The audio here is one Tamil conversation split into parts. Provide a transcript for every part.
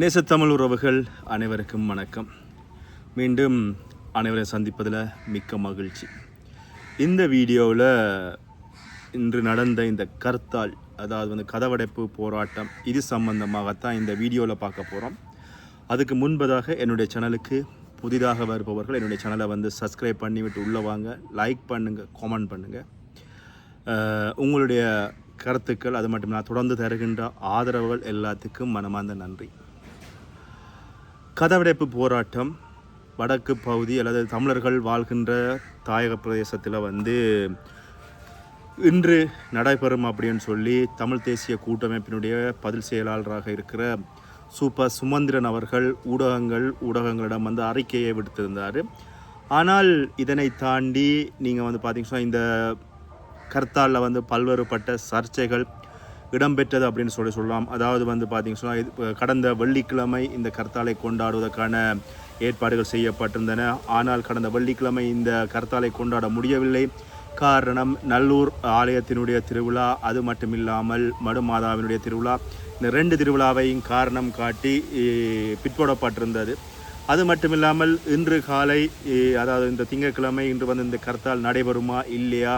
நேசத்தமிழ் உறவுகள் அனைவருக்கும் வணக்கம். மீண்டும் அனைவரை சந்திப்பதில் மிக்க மகிழ்ச்சி. இந்த வீடியோவில் இன்று நடந்த இந்த கர்த்தால் அதாவது வந்து கதவடைப்பு போராட்டம் இது சம்பந்தமாகத்தான் இந்த வீடியோவில் பார்க்க போகிறோம். அதுக்கு முன்பதாக என்னுடைய சேனலுக்கு புதிதாக வருபவர்கள் என்னுடைய சேனலை வந்து சப்ஸ்கிரைப் பண்ணிவிட்டு உள்ளே வாங்க லைக் பண்ணுங்கள் காமெண்ட் பண்ணுங்கள் உங்களுடைய கருத்துக்கள் அது மட்டும் நான் தொடர்ந்து தருகின்ற ஆதரவுகள் எல்லாத்துக்கும் மனமார்ந்த நன்றி. கதவடைப்பு போராட்டம் வடக்கு பகுதி அல்லது தமிழர்கள் வாழ்கின்ற தாயக பிரதேசத்தில் வந்து இன்று நடைபெறும் அப்படின்னு சொல்லி தமிழ் தேசிய கூட்டமைப்பினுடைய பதில் செயலாளராக இருக்கிற சூப்பர் சுமந்திரன் அவர்கள் ஊடகங்கள் ஊடகங்களிடம் வந்து அறிக்கையை விடுத்திருந்தார். ஆனால் இதனை தாண்டி நீங்கள் வந்து பார்த்தீங்கன்னா இந்த கர்த்தாலில் வந்து பல்வேறுபட்ட சர்ச்சைகள் இடம்பெற்றது அப்படின்னு சொல்லி சொல்லலாம். அதாவது வந்து பார்த்தீங்கன்னா இது கடந்த வெள்ளிக்கிழமை இந்த கர்த்தாலை கொண்டாடுவதற்கான ஏற்பாடுகள் செய்யப்பட்டிருந்தன. ஆனால் கடந்த வெள்ளிக்கிழமை இந்த கர்த்தாலை கொண்டாட முடியவில்லை. காரணம் நல்லூர் ஆலயத்தினுடைய திருவிழா. அது மட்டும் இல்லாமல் மடுமாதாவினுடைய திருவிழா. இந்த ரெண்டு திருவிழாவையும் காரணம் காட்டி பிற்போடப்பட்டிருந்தது. அது மட்டும் இல்லாமல் இன்று காலை அதாவது இந்த திங்கட்கிழமை இன்று வந்து இந்த கர்த்தால் நடைபெறுமா இல்லையா?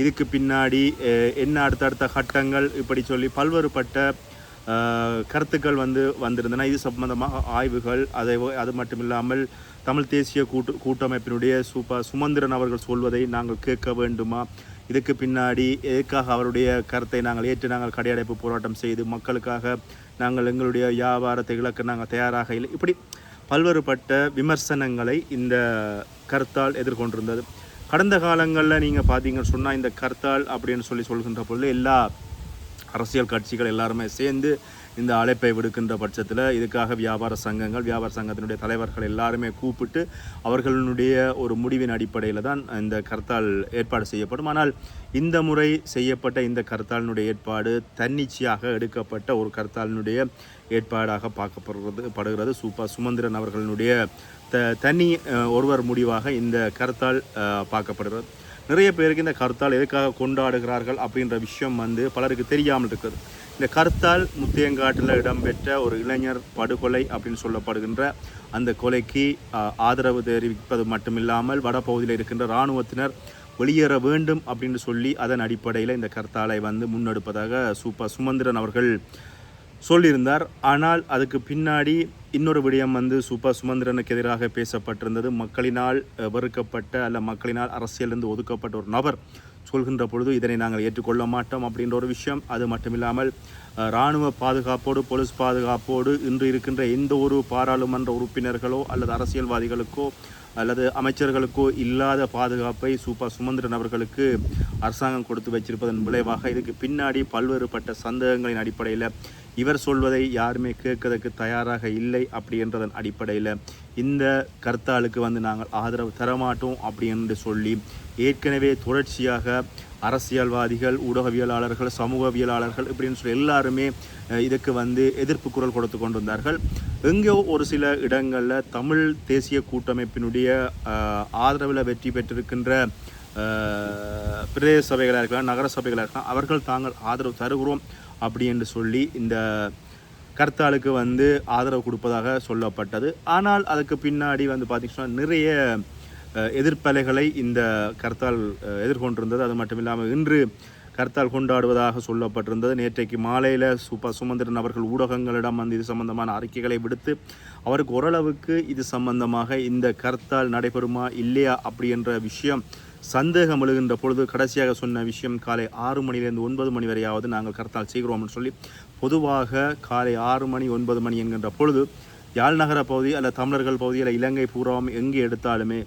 இதுக்கு பின்னாடி என்ன அடுத்தடுத்த கட்டங்கள் இப்படி சொல்லி பல்வேறுபட்ட கருத்துக்கள் வந்து வந்திருந்தன. இது சம்பந்தமாக ஆய்வுகள் அதை அது மட்டும் இல்லாமல் தமிழ் தேசிய கூட்டு கூட்டமைப்பினுடைய சூப்பர் சுமந்திரன் அவர்கள் சொல்வதை நாங்கள் கேட்க வேண்டுமா? இதுக்கு பின்னாடி எதுக்காக அவருடைய கருத்தை நாங்கள் ஏற்று நாங்கள் கடையடைப்பு போராட்டம் செய்து மக்களுக்காக நாங்கள் எங்களுடைய வியாபாரத்தை இழக்க நாங்கள் தயாராக இல்லை? இப்படி பல்வேறுபட்ட விமர்சனங்களை இந்த கருத்தால் எதிர்கொண்டிருந்தது. கடந்த காலங்களில் நீங்கள் பார்த்தீங்கன்னு சொன்னால் இந்த கர்த்தால் அப்படின்னு சொல்லி சொல்கின்ற பொழுது எல்லா அரசியல் கட்சிகள் எல்லாருமே சேர்ந்து இந்த அழைப்பை விடுக்கின்ற பட்சத்தில் இதுக்காக வியாபார சங்கங்கள் வியாபார சங்கத்தினுடைய தலைவர்கள் எல்லாருமே கூப்பிட்டு அவர்களுடைய ஒரு முடிவின் அடிப்படையில் தான் இந்த கர்த்தால் ஏற்பாடு செய்யப்படும். ஆனால் இந்த முறை செய்யப்பட்ட இந்த கர்த்தாலினுடைய ஏற்பாடு தன்னிச்சையாக எடுக்கப்பட்ட ஒரு கர்த்தாலினுடைய ஏற்பாடாக பார்க்கப்படுறது படுகிறது. சூப்பர் சுமந்திரன் அவர்களுடைய த தனி ஒருவர் முடிவாக இந்த கருத்தால் பார்க்கப்படுகிறது. நிறைய பேருக்கு இந்த கருத்தால் எதுக்காக கொண்டாடுகிறார்கள் அப்படின்ற விஷயம் வந்து பலருக்கு தெரியாமல் இருக்குது. இந்த கருத்தால் முத்தியங்காட்டில் இடம்பெற்ற ஒரு இளைஞர் படுகொலை அப்படின்னு சொல்லப்படுகின்ற அந்த கொலைக்கு ஆதரவு தெரிவிப்பது மட்டுமில்லாமல் வடபகுதியில் இருக்கின்ற இராணுவத்தினர் வெளியேற வேண்டும் அப்படின்னு சொல்லி அதன் அடிப்படையில் இந்த கருத்தாலை வந்து முன்னெடுப்பதாக சூப்பர் சுமந்திரன் அவர்கள் சொல்லியிருந்தார். ஆனால் அதுக்கு பின்னாடி இன்னொரு விடயம் வந்து சூப்பர் சுமந்திரனுக்கு எதிராக பேசப்பட்டிருந்தது. மக்களினால் வெறுக்கப்பட்ட அல்ல மக்களினால் அரசியலிருந்து ஒதுக்கப்பட்ட ஒரு நபர் சொல்கின்ற பொழுது இதனை நாங்கள் ஏற்றுக்கொள்ள மாட்டோம் அப்படின்ற ஒரு விஷயம். அது மட்டுமில்லாமல் இராணுவ பாதுகாப்போடு போலீஸ் பாதுகாப்போடு இன்று இருக்கின்ற எந்த ஒரு பாராளுமன்ற உறுப்பினர்களோ அல்லது அரசியல்வாதிகளுக்கோ அல்லது அமைச்சர்களுக்கோ இல்லாத பாதுகாப்பை சூப்பர் சுமந்திரன் அவர்களுக்கு அரசாங்கம் கொடுத்து வச்சிருப்பதன் விளைவாக இதுக்கு பின்னாடி பல்வேறுபட்ட சந்தேகங்களின் அடிப்படையில் இவர் சொல்வதை யாருமே கேட்கறதுக்கு தயாராக இல்லை அப்படின்றதன் அடிப்படையில் இந்த கர்த்தாளுக்கு வந்து நாங்கள் ஆதரவு தரமாட்டோம் அப்படி என்று சொல்லி ஏற்கனவே தொடர்ச்சியாக அரசியல்வாதிகள் ஊடகவியலாளர்கள் சமூகவியலாளர்கள் இப்படின்னு சொல்லி எல்லாருமே இதுக்கு வந்து எதிர்ப்பு குரல் கொடுத்து கொண்டு வந்தார்கள் எங்கே ஒரு சில இடங்களில் தமிழ் தேசிய கூட்டமைப்பினுடைய ஆதரவில் வெற்றி பெற்றிருக்கின்ற பிரதேச சபைகளாக இருக்கலாம் நகர சபைகளாக இருக்கலாம் அவர்கள் தாங்கள் ஆதரவு தருகிறோம். அப்படி என்று சொல்லி இந்த கர்த்தாளுக்கு வந்து ஆதரவு கொடுப்பதாக சொல்லப்பட்டது. ஆனால் அதுக்கு பின்னாடி வந்து பார்த்திங்கன்னா நிறைய எதிர்ப்பலைகளை இந்த கர்த்தால் எதிர்கொண்டிருந்தது. அது மட்டும் இல்லாமல் இன்று கர்த்தால் கொண்டாடுவதாக சொல்லப்பட்டிருந்தது. நேற்றைக்கு மாலையில் சுப சுமந்திரன் அவர்கள் ஊடகங்களிடம் வந்து இது சம்பந்தமான அறிக்கைகளை விடுத்து அவருக்கு ஓரளவுக்கு இது சம்பந்தமாக இந்த கர்த்தால் நடைபெறுமா இல்லையா அப்படி என்ற விஷயம் சந்தேகம் எழுகின்ற பொழுது கடைசியாக சொன்ன விஷயம் காலை ஆறு மணியிலிருந்து ஒன்பது மணி வரையாவது நாங்கள் கர்த்தால் செய்கிறோம்னு சொல்லி பொதுவாக காலை ஆறு மணி ஒன்பது மணி என்கின்ற பொழுது யாழ் நகர பகுதி அல்ல தமிழர்கள் பகுதி அல்ல இலங்கை பூராவும் எங்கே எடுத்தாலுமே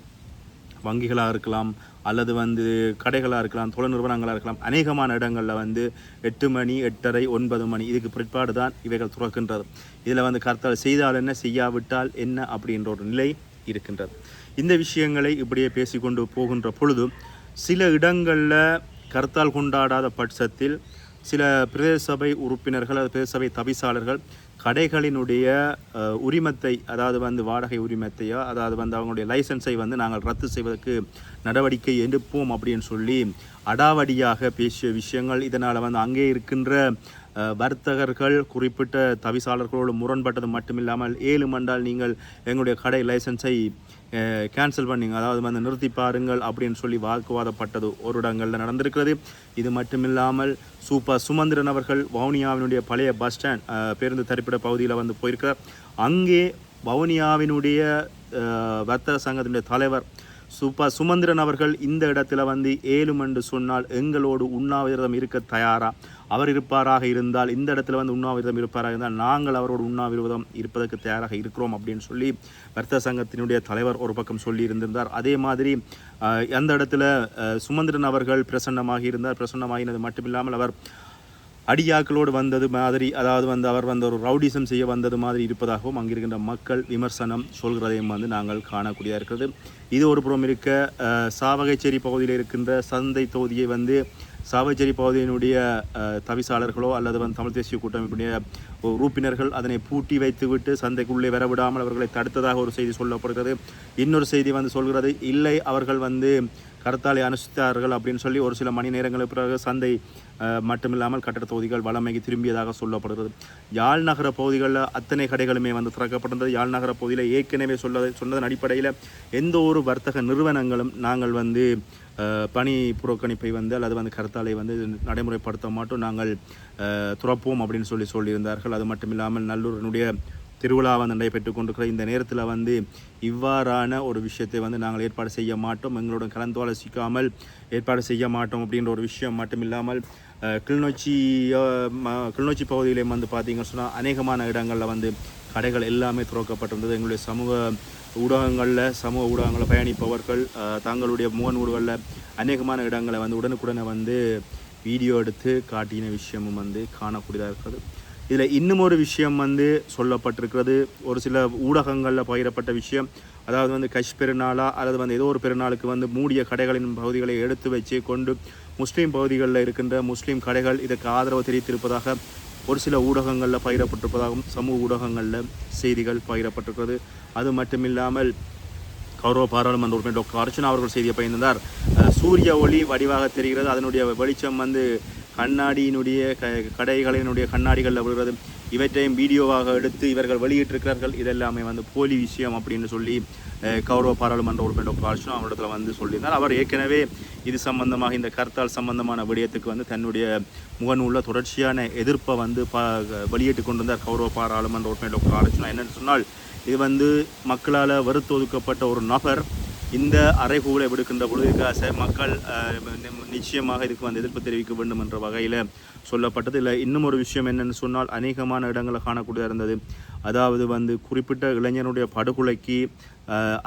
வங்கிகளாக இருக்கலாம் அல்லது வந்து கடைகளாக இருக்கலாம் தொழில் நிறுவனங்களாக இருக்கலாம் அநேகமான இடங்களில் வந்து எட்டு மணி எட்டரை ஒன்பது மணி இதுக்கு பிற்பாடு தான் இவைகள் துறக்கின்றது. இதில் வந்து கர்த்தால் செய்தால் என்ன செய்யாவிட்டால் என்ன அப்படின்ற ஒரு நிலை இருக்கின்றது. இந்த விஷயங்களை இப்படியே பேசிக்கொண்டு போகின்ற பொழுது சில இடங்களில் கருத்தால் கொண்டாடாத பட்சத்தில் சில பிரதேச சபை உறுப்பினர்கள் அல்லது பிரதேச சபை தவிசாளர்கள் கடைகளினுடைய உரிமத்தை அதாவது வந்து வாடகை உரிமத்தையோ அதாவது வந்து அவங்களுடைய லைசன்ஸை வந்து நாங்கள் ரத்து செய்வதற்கு நடவடிக்கை எடுப்போம் அப்படின்னு சொல்லி அடாவடியாக பேசிய விஷயங்கள் இதனால் வந்து அங்கே இருக்கின்ற வர்த்தகர்கள் குறிப்பிட்ட தவிசாளர்களோடு முரண்பட்டது மட்டுமில்லாமல் ஏழு மண்டால் நீங்கள் எங்களுடைய கடை லைசன்ஸை கேன்சல் பண்ணிங்க. அதாவது வந்து நிறுத்தி பாருங்கள் அப்படின்னு சொல்லி வாக்குவாதப்பட்டது ஒரு இடங்களில் நடந்திருக்கிறது. இது மட்டுமில்லாமல் சூப்பர் சுமந்திரன் அவர்கள் வவுனியாவினுடைய பழைய பஸ் ஸ்டாண்ட் பேருந்து தரிப்பிட பகுதியில் வந்து போயிருக்கிறார். அங்கே வவுனியாவினுடைய வர்த்தக சங்கத்தினுடைய தலைவர் சூப்பா சுமந்திரன் அவர்கள் இந்த இடத்துல வந்து ஏழும் என்று சொன்னால் எங்களோடு உண்ணாவிரதம் இருக்க தயாரா? அவர் இருப்பாராக இருந்தால் இந்த இடத்துல வந்து உண்ணாவிரதம் இருப்பாராக இருந்தால் நாங்கள் அவரோடு உண்ணாவிரதம் இருப்பதற்கு தயாராக இருக்கிறோம் அப்படின்னு சொல்லி வர்த்தக சங்கத்தினுடைய தலைவர் ஒரு பக்கம் சொல்லி இருந்திருந்தார் அதே மாதிரி அந்த இடத்துல சுமந்திரன் அவர்கள் பிரசன்னமாகி இருந்தார். பிரசன்னமாகினது மட்டுமில்லாமல் அவர் அடியாக்களோடு வந்தது மாதிரி அதாவது வந்து அவர் வந்து ஒரு ரவுடிசம் செய்ய வந்தது மாதிரி இருப்பதாகவும் அங்கிருக்கின்ற மக்கள் விமர்சனம் சொல்கிறதையும் வந்து நாங்கள் காணக்கூடியதாக இருக்கிறது. இது ஒரு புறம் இருக்க சாவகைச்சேரி பகுதியில் இருக்கின்ற சந்தை தொகுதியை வந்து சாவகச்சேரி பகுதியினுடைய தவிசாளர்களோ அல்லது வந்து தமிழ் தேசிய கூட்டமைப்புடைய உறுப்பினர்கள் அதனை பூட்டி வைத்துவிட்டு சந்தைக்குள்ளே வரவிடாமல் அவர்களை தடுத்ததாக ஒரு செய்தி சொல்லப்படுகிறது. இன்னொரு செய்தி வந்து சொல்கிறது இல்லை அவர்கள் வந்து கடத்தாலை அனுஷ்டித்தார்கள் அப்படின்னு சொல்லி ஒரு சில மணி நேரங்களுக்கு பிறகு சந்தை மட்டுமில்லாமல் கட்டட தொகுதிகள் வளமைக்கு திரும்பியதாக சொல்லப்படுகிறது. யாழ் நகர பகுதிகளில் அத்தனை கடைகளுமே வந்து திறக்கப்பட்டிருந்தது. யாழ் நகர பகுதியில் ஏற்கனவே சொல்ல சொன்னதன் அடிப்படையில் எந்த ஒரு வர்த்தக நிறுவனங்களும் நாங்கள் வந்து பணி புறக்கணிப்பை வந்து அல்லது வந்து கருத்தாலை வந்து நடைமுறைப்படுத்த மாட்டோம். நாங்கள் துறப்போம் அப்படின்னு சொல்லி சொல்லியிருந்தார்கள். அது மட்டும் இல்லாமல் நல்லூரினுடைய திருவிழா வந்து நடைபெற்றுக் கொண்டிருக்கிற இந்த நேரத்தில் வந்து இவ்வாறான ஒரு விஷயத்தை வந்து நாங்கள் ஏற்பாடு செய்ய மாட்டோம். எங்களுடன் கலந்து ஆலோசிக்காமல் ஏற்பாடு செய்ய மாட்டோம் அப்படின்ற ஒரு விஷயம் மட்டும் இல்லாமல் கிளிநொச்சி கிளிநொச்சி பகுதியிலே வந்து பார்த்தீங்கன்னு சொன்னால் அநேகமான இடங்களில் வந்து கடைகள் எல்லாமே துறக்கப்பட்டிருந்தது. எங்களுடைய சமூக ஊடகங்களில் சமூக ஊடகங்களில் பயணிப்பவர்கள் தங்களுடைய முகநூல்களில் அநேகமான இடங்களை வந்து உடனுக்குடனே வந்து வீடியோ எடுத்து காட்டின விஷயமும் வந்து காணக்கூடியதாக இருக்கிறது. இதில் இன்னும் ஒரு விஷயம் வந்து சொல்லப்பட்டிருக்கிறது. ஒரு சில ஊடகங்களில் பகிரப்பட்ட விஷயம். அதாவது வந்து கஷ் பெருநாளா அல்லது வந்து ஏதோ ஒரு பெருநாளுக்கு வந்து மூடிய கடைகளின் பகுதிகளை எடுத்து வச்சு கொண்டு முஸ்லீம் பகுதிகளில் இருக்கின்ற முஸ்லீம் கடைகள் இதற்கு ஆதரவு தெரிவித்திருப்பதாக ஒரு சில ஊடகங்களில் பகிரப்பட்டிருப்பதாகவும் சமூக ஊடகங்களில் செய்திகள் பகிரப்பட்டிருக்கிறது. அது மட்டுமில்லாமல் கௌரவ பாராளுமன்ற உறுப்பினர் டாக்டர் அர்ச்சனா அவர்கள் செய்தியை பயந்திருந்தார் சூரிய ஒளி வடிவாக தெரிகிறது. அதனுடைய வெளிச்சம் வந்து கண்ணாடியினுடைய க கடைகளினுடைய கண்ணாடிகளில் விழுகிறது இவற்றையும் வீடியோவாக எடுத்து இவர்கள் வெளியிட்டிருக்கிறார்கள். இதெல்லாமே வந்து போலி விஷயம் அப்படின்னு சொல்லி கௌரவ பாராளுமன்ற உறுப்பினர் டாக்டர் அர்ச்சனா அவரிடத்துல வந்து சொல்லியிருந்தார். அவர் ஏற்கனவே இது சம்பந்தமாக இந்த கர்த்தால் சம்பந்தமான விடயத்துக்கு வந்து தன்னுடைய முகநூலில் தொடர்ச்சியான எதிர்ப்பை வந்து ப வெளியிட்டு கொண்டிருந்தார் கௌரவ பாராளுமன்ற உறுப்பினர் டாக்டர் அர்ச்சனா என்னென்னு சொன்னால் இது வந்து மக்களால் வெறுத்து ஒதுக்கப்பட்ட ஒரு நபர் இந்த அறைகூலை விடுக்கின்ற பொழுது மக்கள் நிச்சயமாக இதுக்கு வந்து எதிர்ப்பு தெரிவிக்க வேண்டும் என்ற வகையில் சொல்லப்பட்டது. இல்லை இன்னும் ஒரு விஷயம் என்னன்னு சொன்னால் அநேகமான இடங்களை காணக்கூடியதாக இருந்தது. அதாவது வந்து குறிப்பிட்ட இளைஞனுடைய படுகொலைக்கு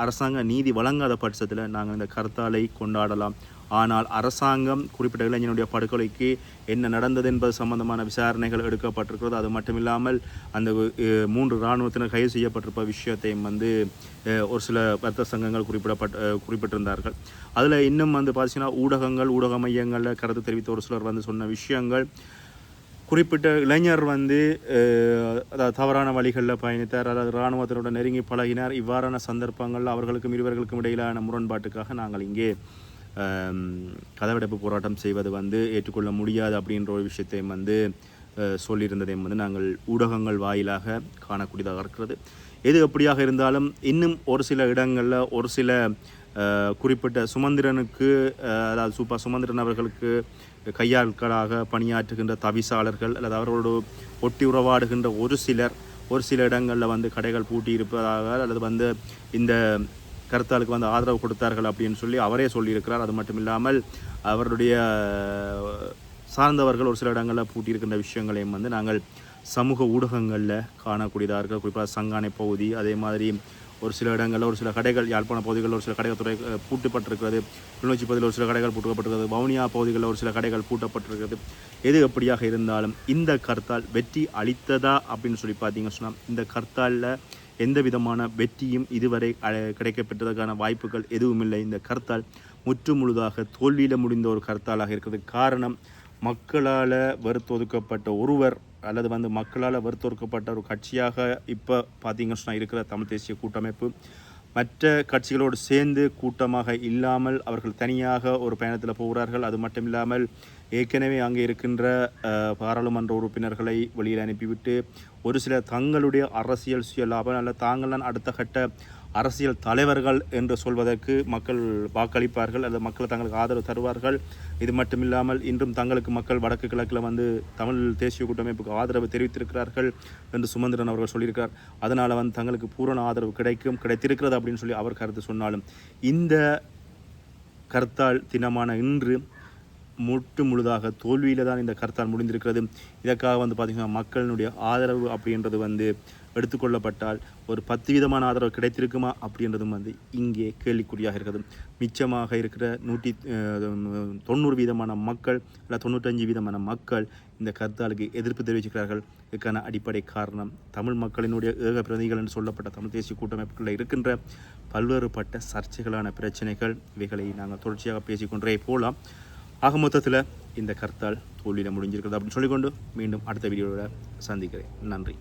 அரசாங்க நீதி வழங்காத பட்சத்தில் நாங்கள் இந்த கருத்தாலை கொண்டாடலாம். ஆனால் அரசாங்கம் குறிப்பிட்ட இளைஞனுடைய படுகொலைக்கு என்ன நடந்தது என்பது சம்பந்தமான விசாரணைகள் எடுக்கப்பட்டிருக்கிறது. அது மட்டுமில்லாமல் அந்த மூன்று இராணுவத்தினர் கைது செய்யப்பட்டிருப்ப விஷயத்தையும் வந்து ஒரு சில வர்த்தக சங்கங்கள் குறிப்பிடப்பட்ட குறிப்பிட்டிருந்தார்கள். அதில் இன்னும் வந்து பார்த்தீங்கன்னா ஊடகங்கள் ஊடக மையங்களில் கருத்து தெரிவித்த ஒரு சிலர் வந்து சொன்ன விஷயங்கள் குறிப்பிட்ட இளைஞர் வந்து அதாவது தவறான வழிகளில் பயணித்தார் அதாவது இராணுவத்தினுடன் நெருங்கி பழகினார். இவ்வாறான சந்தர்ப்பங்களில் அவர்களுக்கும் இருவர்களுக்கும் இடையிலான முரண்பாட்டுக்காக நாங்கள் இங்கே கதவடைப்பு போராட்டம் செய்வது வந்து ஏற்றுக்கொள்ள முடியாது அப்படின்ற ஒரு விஷயத்தையும் வந்து சொல்லியிருந்ததையும் வந்து நாங்கள் ஊடகங்கள் வாயிலாக காணக்கூடியதாக இருக்கிறது. எது எப்படியாக இருந்தாலும் இன்னும் ஒரு சில இடங்களில் ஒரு சில குறிப்பிட்ட சுமந்திரனுக்கு அதாவது சூப்பா சுமந்திரன் அவர்களுக்கு கையாட்களாக பணியாற்றுகின்ற தவிசாளர்கள் அல்லது அவர்களோடு ஒட்டி உறவாடுகின்ற ஒரு சிலர் ஒரு சில இடங்களில் வந்து கடைகள் பூட்டி இருப்பதாக அல்லது வந்து இந்த கருத்தாளுக்கு வந்து ஆதரவு கொடுத்தார்கள் அப்படின்னு சொல்லி அவரே சொல்லியிருக்கிறார். அது மட்டும் இல்லாமல் அவருடைய சார்ந்தவர்கள் ஒரு சில இடங்களில் பூட்டியிருக்கின்ற விஷயங்களையும் வந்து நாங்கள் சமூக ஊடகங்களில் காணக்கூடியதாக இருக்கிற குறிப்பாக சங்கானை பகுதி அதே மாதிரி ஒரு சில இடங்களில் ஒரு சில கடைகள் யாழ்ப்பாண பகுதிகளில் ஒரு சில கடைகள் துறை பூட்டப்பட்டிருக்கிறது கிளிநொச்சி பகுதியில் ஒரு சில கடைகள் பூட்டப்பட்டிருக்கிறது வவுனியா பகுதிகளில் ஒரு சில கடைகள் பூட்டப்பட்டிருக்கிறது. எது எப்படியாக இருந்தாலும் இந்த கர்த்தால் வெற்றி அளித்ததா அப்படின்னு சொல்லி பார்த்தீங்கன்னு சொன்னால் இந்த கர்த்தாலில் எந்த விதமான வெற்றியும் இதுவரை அஹ், கிடைக்கப்பெற்றதற்கான வாய்ப்புகள் எதுவும் இல்லை இந்த கர்த்தால் முற்று முழுதாக தோல்வியில் முடிந்த ஒரு கர்த்தாலாக இருக்கிறது. காரணம் மக்களால் வெறுத்தொதுக்கப்பட்ட ஒருவர் அல்லது வந்து மக்களால் வெறுத்தொதுக்கப்பட்ட ஒரு கட்சியாக இப்போ பார்த்தீங்கன்னா சொன்னால் இருக்கிற தமிழ் தேசிய கூட்டமைப்பு. மற்ற கட்சிகளோடு சேர்ந்து கூட்டமாக இல்லாமல் அவர்கள் தனியாக ஒரு பயணத்தில் போகிறார்கள். அது மட்டும் இல்லாமல் ஏற்கனவே அங்கே இருக்கின்ற பாராளுமன்ற உறுப்பினர்களை வெளியில் அனுப்பிவிட்டு ஒரு சில தங்களுடைய அரசியல் சுய லாபம் அல்ல தாங்கள் தான் அடுத்த கட்ட அரசியல் தலைவர்கள் என்று சொல்வதற்கு மக்கள் வாக்களிப்பார்கள் அல்லது மக்கள் தங்களுக்கு ஆதரவு தருவார்கள். இது மட்டும் இல்லாமல் இன்றும் தங்களுக்கு மக்கள் வடக்கு கிழக்கில் வந்து தமிழ் தேசிய கூட்டமைப்புக்கு ஆதரவு தெரிவித்திருக்கிறார்கள் என்று சுமந்திரன் அவர்கள் சொல்லியிருக்கார் அதனால் வந்து தங்களுக்கு பூரண ஆதரவு கிடைக்கும் கிடைத்திருக்கிறது அப்படின்னு சொல்லி அவர் கருத்து சொன்னாலும் இந்த கருத்தால் தினமான இன்று முட்டு முழுதாக தோல்வியில் தான் இந்த கர்த்தால் முடிந்திருக்கிறது. இதற்காக வந்து பார்த்திங்கன்னா மக்களினுடைய ஆதரவு அப்படின்றது வந்து எடுத்துக்கொள்ளப்பட்டால் ஒரு பத்து விதமான ஆதரவு கிடைத்திருக்குமா அப்படின்றதும் வந்து இங்கே கேள்விக்குறியாக இருக்கிறது. மிச்சமாக இருக்கிற நூற்றி தொண்ணூறு வீதமான மக்கள் இல்லை தொண்ணூற்றஞ்சு வீதமான மக்கள் இந்த கர்த்தாலுக்கு எதிர்ப்பு தெரிவிக்கிறார்கள் இதுக்கான அடிப்படை காரணம் தமிழ் மக்களினுடைய ஏக பிரதிகள் என்று சொல்லப்பட்ட தமிழ் தேசிய கூட்டமைப்புகளில் இருக்கின்ற பல்வேறுபட்ட சர்ச்சைகளான பிரச்சனைகள். இவைகளை நாங்கள் தொடர்ச்சியாக பேசிக்கொண்டே போகலாம் ஆக மொத்தத்தில் இந்த கர்த்தால் தோல்வியில் முடிஞ்சிருக்கிறது அப்படின்னு சொல்லிக்கொண்டு மீண்டும் அடுத்த வீடியோவில் சந்திக்கிறேன். நன்றி.